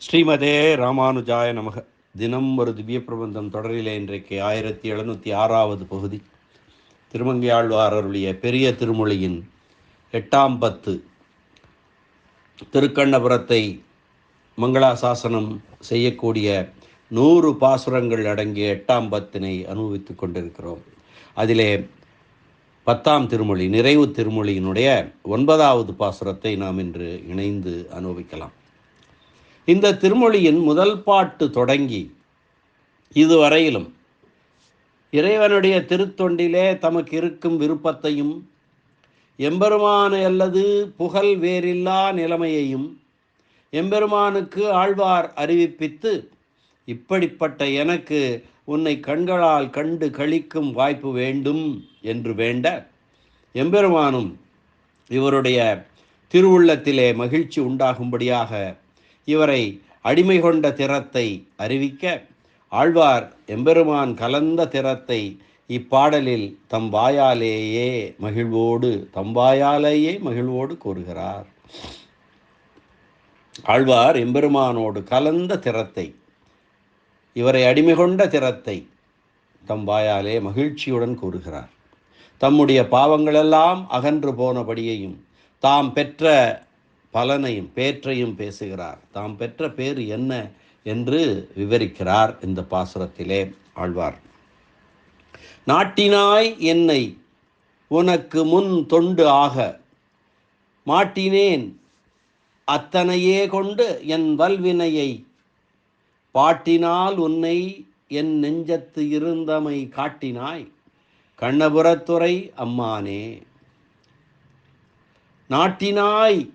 ஸ்ரீமதே ராமானுஜாய நமக. தினம் ஒரு திவ்ய பிரபந்தம் தொடரிலே இன்றைக்கு ஆயிரத்தி எழுநூற்றி ஆறாவது பகுதி. திருமங்கையாழ்வார் அருளிய பெரிய திருமொழியின் எட்டாம் பத்து. திருக்கண்ணபுரத்தை மங்களாசாசனம் செய்யக்கூடிய நூறு பாசுரங்கள் அடங்கிய எட்டாம் பத்தினை அனுபவித்துக் கொண்டிருக்கிறோம். அதிலே பத்தாம் திருமொழி நிறைவு திருமொழியினுடைய ஒன்பதாவது பாசுரத்தை நாம் இன்று இணைந்து அனுபவிக்கலாம். இந்த திருமொழியின் முதல் பாட்டு தொடங்கி இதுவரையிலும் இறைவனுடைய திருத்தொண்டிலே தமக்கு இருக்கும் விருப்பத்தையும் எம்பெருமான அல்லது புகழ் வேறில்லா நிலைமையையும் எம்பெருமானுக்கு ஆழ்வார் அறிவிப்பித்து இப்படிப்பட்ட எனக்கு உன்னை கண்களால் கண்டு கழிக்கும் வாய்ப்பு வேண்டும் என்று வேண்ட எம்பெருமானும் இவருடைய திருவுள்ளத்திலே மகிழ்ச்சி உண்டாகும்படியாக இவரை அடிமை கொண்ட திறத்தை அறிவிக்க ஆழ்வார் எம்பெருமான் கலந்த திறத்தை இப்பாடலில் தம் வாயாலேயே மகிழ்வோடு தம் வாயாலேயே மகிழ்வோடு கூறுகிறார். ஆழ்வார் எம்பெருமானோடு கலந்த திறத்தை இவரை அடிமை கொண்ட திறத்தை தம் வாயாலே மகிழ்ச்சியுடன் கூறுகிறார். தம்முடைய பாவங்களெல்லாம் அகன்று போனபடியையும் தாம் பெற்ற பலனையும் பேற்றையும் பேசுகிறார். தாம் பெற்ற பேர் என்ன என்று விவரிக்கிறார் இந்த பாசுரத்திலே ஆழ்வார். நாட்டினாய் என்னை உனக்கு முன் தொண்டு ஆக. மாட்டினேன் அத்தனையே கொண்டு என் வல்வினையை. பாட்டினால் உன்னை என் நெஞ்சத்து இருந்தமை காட்டினாய். கண்ணபுரத்துறை அம்மானே. நாட்டினாய்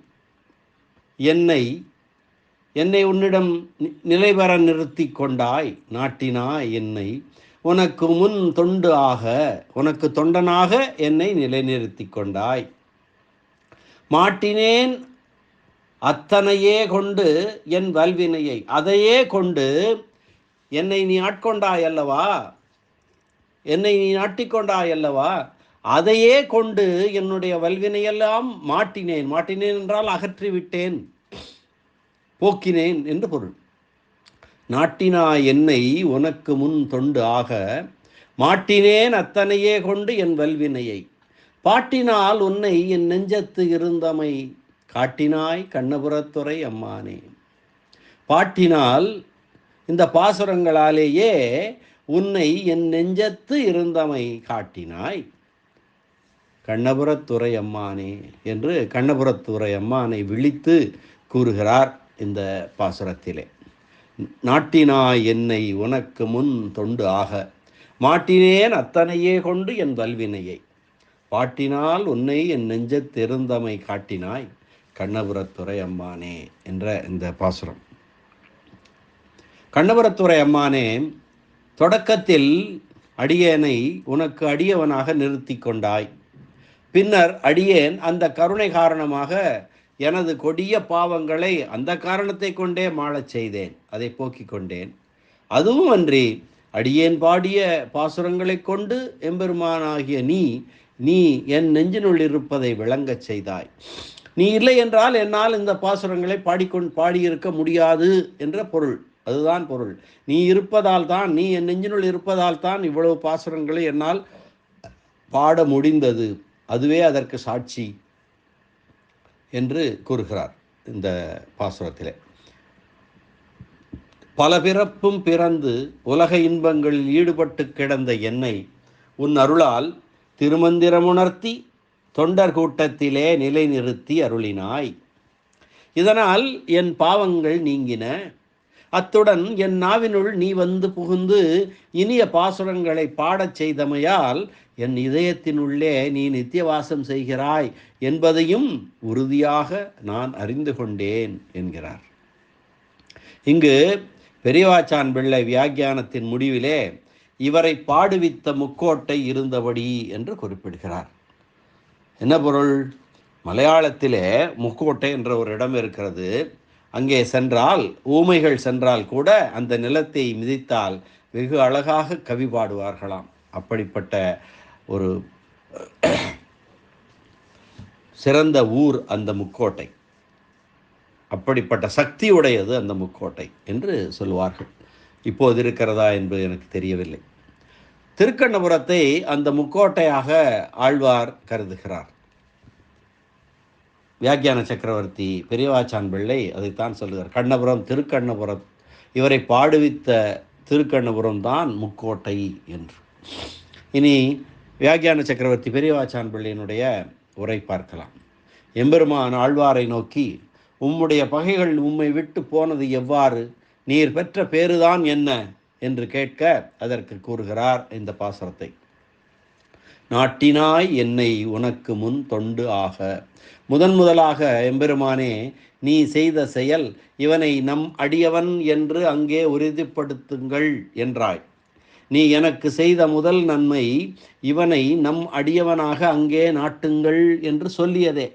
என்னை என்னை உன்னிடம் நிலைபெற நிறுத்தி கொண்டாய் நாட்டினாய் என்னை. உனக்கு முன் தொண்டு ஆக உனக்கு தொண்டனாக என்னை நிலைநிறுத்தி கொண்டாய். மாட்டினேன் அத்தனையே கொண்டு என் வல்வினையை அதையே கொண்டு என்னை நீ ஆட்கொண்டாய் அல்லவா? என்னை நீ நாட்டிக்கொண்டாய் அல்லவா? அதையே கொண்டு என்னுடைய வல்வினையெல்லாம் மாட்டினேன். மாட்டினேன் என்றால் அகற்றிவிட்டேன். போக்கினேன் என்று பொருள். நாட்டினா என்னை உனக்கு முன் தொண்டு ஆக மாட்டினேன் அத்தனையே கொண்டு என் வல்வினையை. பாட்டினால் உன்னை என் நெஞ்சத்து இருந்தமை காட்டினாய் கண்ணபுரத்துறை அம்மானே. பாட்டினால் இந்த பாசுரங்களாலேயே உன்னை என் நெஞ்சத்து இருந்தமை காட்டினாய் கண்ணபுரத்துறை அம்மானே என்று கண்ணபுரத்துறை அம்மானை விழித்து கூறுகிறார். இந்த பாசுரத்திலே. நாட்டினாய் என்னை உனக்கு முன் தொண்டு ஆக. மாட்டினேன் அத்தனையே கொண்டு என் வல்வினையை. பாட்டினால் உன்னை என் நெஞ்சத்திருந்தமை காட்டினாய். கண்ணபுரத்துறை அம்மானே என்ற இந்த பாசுரம். கண்ணபுரத்துறை அம்மானே தொடக்கத்தில் அடியேனை உனக்கு அடியவனாக நிறுத்தி கொண்டாய். பின்னர் அடியேன் அந்த கருணை காரணமாக எனது கொடிய பாவங்களை அந்த காரணத்தை கொண்டே மாளச் செய்தேன். அதை போக்கிக் கொண்டேன். அதுவும் அன்றி அடியேன் பாடிய பாசுரங்களை கொண்டு எம்பெருமானாகிய நீ நீ என் நெஞ்சினுள் இருப்பதை விளங்கச் செய்தாய். நீ இல்லை என்றால் என்னால் இந்த பாசுரங்களை பாடிக்கொண்டு பாடியிருக்க முடியாது என்ற பொருள். அதுதான் பொருள். நீ இருப்பதால் தான் நீ என் நெஞ்சினுள் இருப்பதால் தான் இவ்வளவு பாசுரங்களை என்னால் பாட முடிந்தது. அதுவே அதற்கு சாட்சி. என்று கூறுகிறார் இந்த பாசுரத்திலே. பல பிறப்பும் பிறந்து உலக இன்பங்களில் ஈடுபட்டு கிடந்த என்னை உன் அருளால் திருமந்திரமுணர்த்தி தொண்டர் கூட்டத்திலே நிலைநிறுத்தி அருளினாய். இதனால் என் பாவங்கள் நீங்கின. அத்துடன் என் நாவினுள் நீ வந்து புகுந்து இனிய பாசுரங்களை பாடச் செய்தமையால் என் இதயத்தினுள்ளே நீ நித்தியவாசம் செய்கிறாய் என்பதையும் உறுதியாக நான் அறிந்து கொண்டேன் என்கிறார். இங்கு பெரியவாச்சான் பிள்ளை வியாக்கியானத்தின் முடிவிலே இவரை பாடுவித்த முக்கோட்டை இருந்தபடி என்று குறிப்பிடுகிறார். என்ன பொருள்? மலையாளத்திலே முக்கோட்டை என்ற ஒரு இடம் இருக்கிறது. அங்கே சென்றால் ஊமைகள் சென்றால் கூட அந்த நிலத்தை மிதித்தால் வெகு அழகாக கவி பாடுவார்களாம். அப்படிப்பட்ட ஒரு சிறந்த ஊர் அந்த முக்கோட்டை. அப்படிப்பட்ட சக்தி உடையது அந்த முக்கோட்டை என்று சொல்வார்கள். இப்போது இருக்கிறதா என்பது எனக்கு தெரியவில்லை. திருக்கண்ணபுரத்தை அந்த முக்கோட்டையாக ஆழ்வார் கருதுகிறார். வியாக்கியான சக்கரவர்த்தி பெரியவாச்சான் பிள்ளை அதைத்தான் சொல்லுகிறார். கண்ணபுரம் திருக்கண்ணபுரம். இவரை பாடுவித்த திருக்கண்ணபுரம் தான் முக்கோட்டை என்று. இனி வியாக்கியான சக்கரவர்த்தி பெரியவாச்சான் பிள்ளையினுடைய உரை பார்க்கலாம். எம்பெருமான் ஆழ்வாரை நோக்கி உம்முடைய பகைகள் உம்மை விட்டு போனது எவ்வாறு? நீர் பெற்ற பேருதான் என்ன? என்று கேட்க அதற்கு கூறுகிறார் இந்த பாசுரத்தை. நாட்டினாய் என்னை உனக்கு முன் தொண்டு ஆக. முதன் முதலாக எம்பெருமானே நீ செய்த செயல் இவனை நம் அடியவன் என்று அங்கே உறுதிப்படுத்துங்கள் என்றாய். நீ எனக்கு செய்த முதல் நன்மை இவனை நம் அடியவனாக அங்கே நாட்டுங்கள் என்று சொல்லியதே.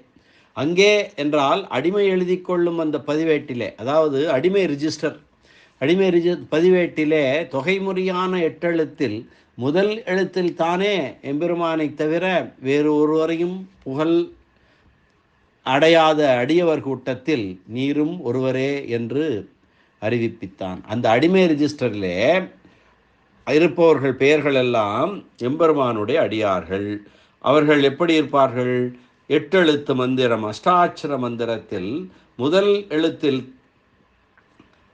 அங்கே என்றால் அடிமை எழுதி கொள்ளும் அந்த பதிவேட்டிலே அதாவது அடிமை ரிஜிஸ்டர். அடிமை ரிஜி பதிவேட்டிலே தொகைமுறையான எட்டெழுத்தில் முதல் எழுத்தில் தானே எம்பெருமானை தவிர வேறு ஒருவரையும் புகழ் அடையாத அடியவர் கூட்டத்தில் நீரும் ஒருவரே என்று அறிவிப்பித்தான். அந்த அடிமை ரிஜிஸ்டரிலே இருப்பவர்கள் பெயர்கள் எல்லாம் எம்பெருமானுடைய அடியார்கள். அவர்கள் எப்படி இருப்பார்கள்? எட்டெழுத்து மந்திரம் அஷ்டாட்சர மந்திரத்தில் முதல் எழுத்தில்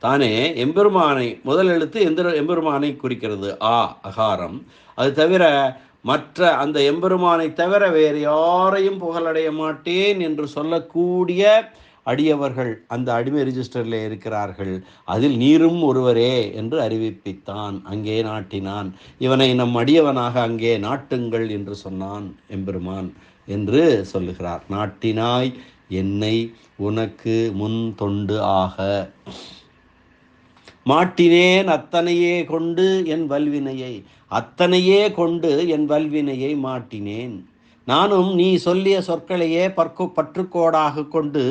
தானே எம்பெருமானை முதல் எழுத்து எந்திர எம்பெருமானை குறிக்கிறது. ஆ அகாரம். அது தவிர மற்ற அந்த எம்பெருமானை தவிர வேறு யாரையும் புகழடைய மாட்டேன் என்று சொல்லக்கூடிய அடியவர்கள் அந்த அடிமை ரிஜிஸ்டரில் இருக்கிறார்கள். அதில் நீரும் ஒருவரே என்று அறிவிப்பித்தான். அங்கே நாட்டினான். இவனை நம் அடியவனாக அங்கே நாட்டுங்கள் என்று சொன்னான் எம்பெருமான் என்று சொல்லுகிறார். நாட்டினாய் என்னை உனக்கு முன் தொண்டு ஆக. மாட்டினேன் அத்தனையே கொண்டு என் வல்வினையை அத்தனையே கொண்டு என் வல்வினையை மாட்டினேன். நானும் நீ சொல்லிய சொற்களையே பற்கு பற்றுக்கோடாக கொண்டு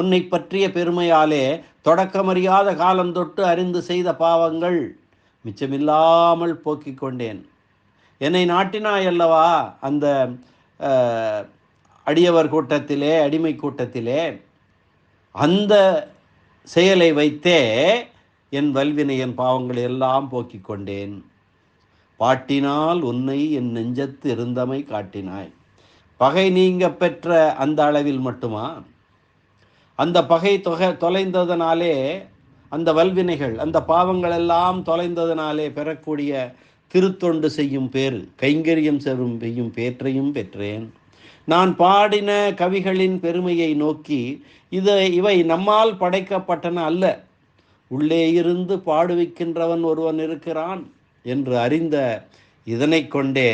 உன்னை பற்றிய பெருமையாலே தொடக்கமறியாத காலம் தொட்டு அறிந்து செய்த பாவங்கள் மிச்சமில்லாமல் போக்கிக் கொண்டேன். என்னை நாட்டினாய் அல்லவா அந்த அடியவர் கூட்டத்திலே அடிமை கூட்டத்திலே? அந்த செயலை வைத்தே என் வல்வினை என் பாவங்களை எல்லாம் போக்கிக் கொண்டேன். பாட்டினால் உன்னை என் நெஞ்சத்து இருந்தமை காட்டினாய். பகை நீங்க பெற்ற அந்த அளவில் மட்டுமா? அந்த பகை தொகை தொலைந்ததனாலே அந்த வல்வினைகள் அந்த பாவங்கள் எல்லாம் தொலைந்ததனாலே பெறக்கூடிய திருத்தொண்டு செய்யும் பேர் கைங்கரியம் செரும் செய்யும் பேற்றையும் பெற்றேன். நான் பாடின கவிகளின் பெருமையை நோக்கி இது இவை நம்மால் படைக்கப்பட்டன அல்ல. உள்ளே இருந்து பாடுவிக்கின்றவன் ஒருவன் இருக்கிறான் என்று அறிந்த இதனைக் கொண்டே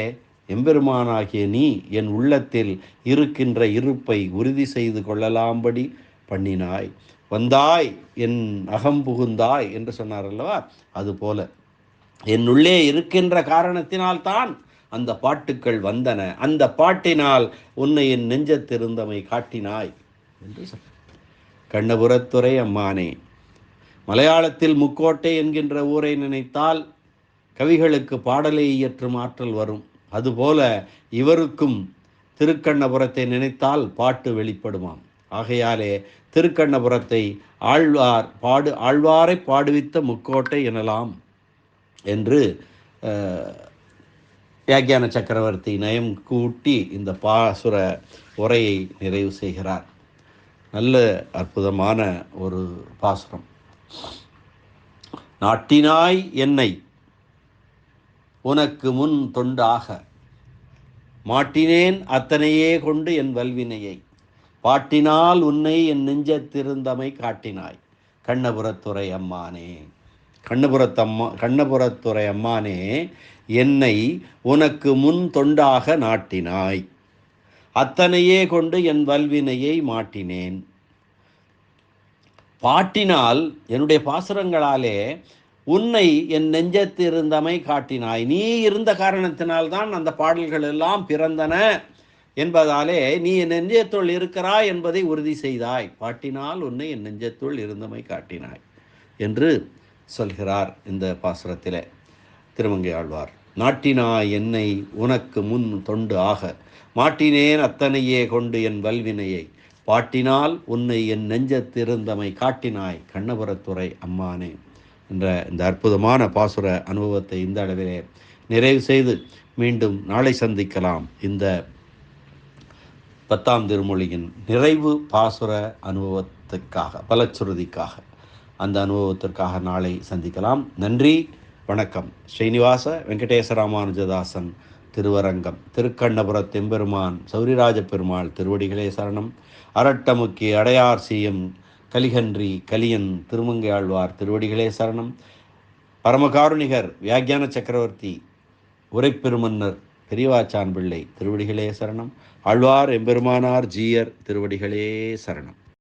எம்பெருமானாகிய நீ என் உள்ளத்தில் இருக்கின்ற இருப்பை உறுதி செய்து கொள்ளலாம்படி பண்ணினாய். வந்தாய் என் அகம் புகுந்தாய் என்று சொன்னார் அல்லவா? அதுபோல என் உள்ளே இருக்கின்ற காரணத்தினால்தான் அந்த பாட்டுக்கள் வந்தன. அந்த பாட்டினால் உன்னை என் நெஞ்சத்திருந்தமை காட்டினாய் என்று சொன்ன கண்ணபுரத்துறை அம்மானே மலையாளத்தில் முக்கோட்டை என்கின்ற ஊரை நினைத்தால் கவிகளுக்கு பாடலை இயற்றும் ஆற்றல் வரும். அதுபோல இவருக்கும் திருக்கண்ணபுரத்தை நினைத்தால் பாட்டு வெளிப்படுமாம். ஆகையாலே திருக்கண்ணபுரத்தை ஆழ்வார் பாடு ஆழ்வாரை பாடுவித்த முக்கோட்டை எனலாம் என்று அஹ், வியாக்கியான சக்கரவர்த்தி நயம் கூட்டி இந்த பாசுர உரையை நிறைவு செய்கிறார். நல்ல அற்புதமான ஒரு பாசுரம். நாட்டினாய் என்னை. உனக்கு முன் தொண்டாக. மாட்டினேன் அத்தனையே கொண்டு என் வல்வினையை. பாட்டினால் உன்னை என் நெஞ்சத்திருந்தமை காட்டினாய். கண்ணபுரத்துறை அம்மானே. கண்ணபுரத்தம்மா கண்ணபுரத்துறை அம்மானே என்னை உனக்கு முன் தொண்டாக நாட்டினாய். அத்தனையே கொண்டு என் வல்வினையை மாட்டினேன். பாட்டினால் என்னுடைய பாசுரங்களாலே உன்னை என் நெஞ்சத்து இருந்தமை காட்டினாய். நீ இருந்த காரணத்தினால்தான் அந்த பாடல்கள் எல்லாம் பிறந்தன என்பதாலே நீ என் நெஞ்சத்துள் இருக்கிறாய் என்பதை உறுதி செய்தாய். பாட்டினால் உன்னை என் நெஞ்சத்துள் இருந்தமை காட்டினாய் என்று சொல்கிறார் இந்த பாசுரத்தில் திருமங்கை ஆழ்வார். நாட்டினாய் என்னை உனக்கு முன் தொண்டு ஆக. மாட்டினேன் அத்தனையே கொண்டு என் வல்வினையை. பாட்டினால் உன்னை என் நெஞ்சத்திருந்தமை காட்டினாய் கண்ணபுரத்துறை அம்மானே என்ற இந்த அற்புதமான பாசுர அனுபவத்தை இந்த அளவிலே நிறைவு செய்து மீண்டும் நாளை சந்திக்கலாம். இந்த பத்தாம் திருமொழியின் நிறைவு பாசுர அனுபவத்துக்காக பலச்சுருதிக்காக அந்த அனுபவத்திற்காக நாளை சந்திக்கலாம். நன்றி வணக்கம். ஸ்ரீனிவாச வெங்கடேச ராமானுஜதாசன் திருவரங்கம் திருக்கண்ணபுர தெம்பெருமான் சௌரிராஜ பெருமாள் திருவடிகளே சரணம். அரட்டமுக்கி அடையார் சீயம் கலிகன்றி கலியன் திருமங்கையாழ்வார் திருவடிகளே சரணம். பரமகாருணிகர் வியாக்கியான சக்கரவர்த்தி உரைப்பெருமன்னர் பெரியவாச்சான் பிள்ளை திருவடிகளே சரணம். ஆழ்வார் எம்பெருமானார் ஜீயர் திருவடிகளே சரணம்.